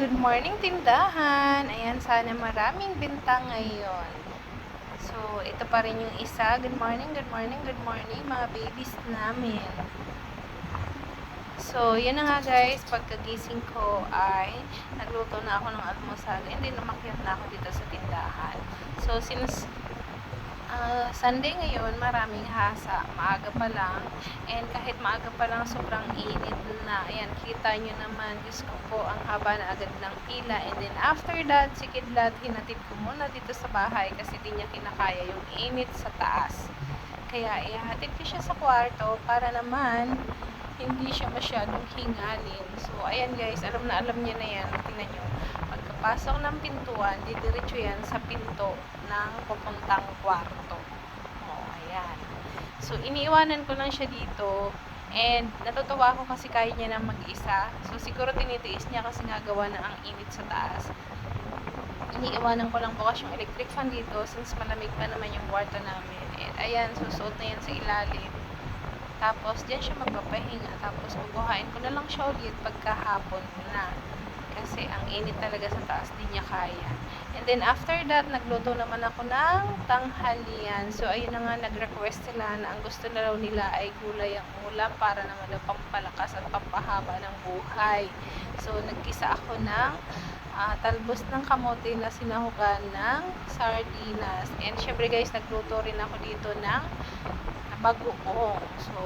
Good morning, tindahan. Ayan, sana maraming benta ngayon. So, ito pa rin yung isa. Good morning, good morning, good morning, mga babies namin. So, yun na nga guys, pagkagising ko ay nagluto na ako ng almusal and then umakyat na ako dito sa tindahan. So, since ah, Sunday ngayon, maraming hasa. Maaga pa lang. And kahit maaga pa lang, sobrang init na. Ayan, kita nyo naman. Diyos ko po, ang haba na agad ng pila. And then after that, si Kidlat, hinatid ko muna dito sa bahay kasi di niya kinakaya yung init sa taas. Kaya ihatid ko siya sa kwarto para naman hindi siya masyadong hingalin. So, ayan guys, alam na alam niya na yan. Tingnan nyo. Pagkapasok ng pintuan, didiretso yan sa pinto ng pupuntang kwarto. O, ayan. So, iniiwanan ko lang siya dito. And, natutuwa ako kasi kaya niya na mag-isa. So, siguro tinitiis niya kasi nga gawa na ang init sa taas. Iniiwanan ko lang bukas yung electric fan dito since malamig pa naman yung kwarto namin. And, ayan, susuot na yan sa ilalim. Tapos, diyan siya magpapahinga. Tapos, bubuhain ko na lang siya ulit pagkahapon na. Kasi, ang init talaga sa taas, di niya kaya. And then, after that, nagluto naman ako ng tanghalian. So, ayun na nga, nag-request sila na ang gusto na raw nila ay gulay ang ulam para naman daw pampalakas at pampahaba ng buhay. So, nagkisa ako ng ah, talbos ng kamote na sinahugan ng sardinas. And, syempre guys, nagluto rin ako dito ng bagoong. So,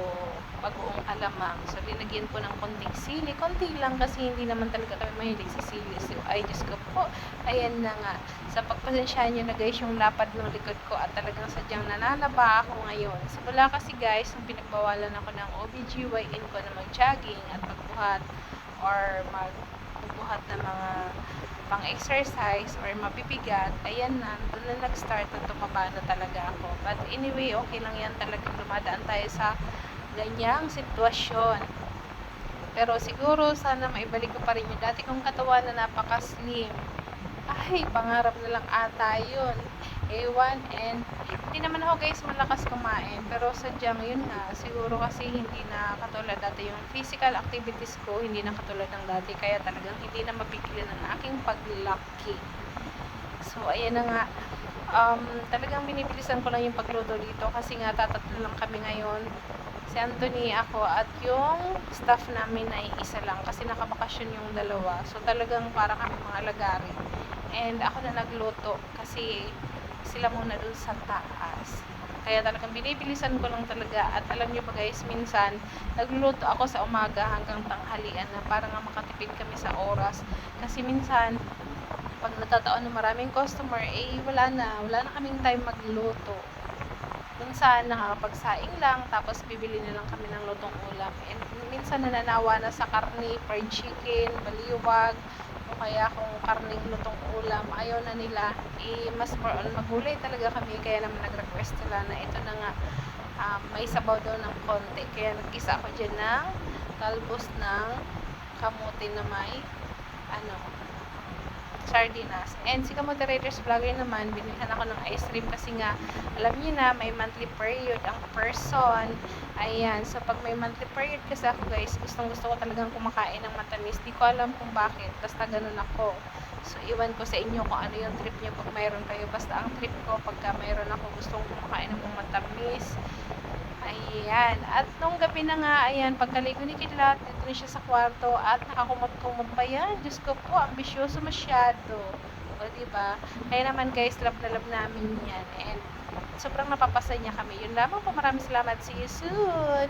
bagoong alamang. So, linagyan ko ng konting sili. Konti lang kasi hindi naman talaga kami mahilig sa sili. So, ay, Diyos ko po. Ayan na nga. Sa pagpasensyahan nyo na guys, yung lapad ng likod ko at talagang sadyang nananaba ako ngayon. Simula kasi guys, nung pinagbawalan ako ng OBGYN ko na mag-jogging at magbuhat or magbuhat ng mga pang-exercise or mapipigat, ayan na, doon na nag-start na tumaba na talaga ako. But anyway, okay lang yan talagang dumadaan tayo sa ganyang sitwasyon. Pero siguro, sana maibalik ko pa rin yung dati kong katawan na napaka-slim. Ay, pangarap na lang ata yun. Ewan, and hindi naman ako guys malakas kumain. Pero sadyang yun nga, siguro kasi hindi na katulad dati yung physical activities ko, hindi na katulad ng dati. Kaya talagang hindi na mapigilan ang aking paglaki. So, ayan na nga. Um, talagang binibilisan ko lang yung pagluto dito kasi nga tatatlo lang kami ngayon. Si Anthony, ako, at yung staff namin ay isa lang kasi nakabakasyon yung dalawa. So, talagang para kami mga lagari. And ako na nagluto kasi sila muna dun sa taas. Kaya talagang binibilisan ko lang talaga. At alam niyo ba guys, minsan nagluluto ako sa umaga hanggang tanghalian na para nga makatipid kami sa oras. Kasi minsan, pag natataon na maraming customer, eh wala na. Wala na kaming time magluto. Minsan nakakapagsaing lang, tapos bibili na lang kami ng lutong ulam. And minsan nananawa na sa karne, fried chicken, baliwag, o kaya kung karning lutong ulam, ayaw na nila, eh, mas more on magulay talaga kami. Kaya naman nag-request sila na ito na nga, um, may sabaw daw ng konti. Kaya nag-isa ako dyan ng talbos ng kamote na may, ano, sardinas. And si Kamoderators Vlogger naman, binilhan ako ng ice cream kasi nga, alam niyo na, may monthly period ang person. Ayan, so pag may monthly period kasi ako guys, gustong gusto ko talagang kumakain ng matamis. Di ko alam kung bakit, basta ganun ako. So, iwan ko sa inyo kung ano yung trip niyo pag mayroon kayo. Basta ang trip ko, pagka mayroon ako gustong kumakain ng matamis, Ayan. At nung gabi na nga, ayan, pagkaligo ni Kidlat, dito siya sa kwarto at nakakumot-kumot pa yan. Diyos ko po, ambisyoso masyado. O, diba? Kaya naman guys, love na love namin yan. And sobrang napapasaya niya kami. Yun lamang po. Maraming salamat. See you soon!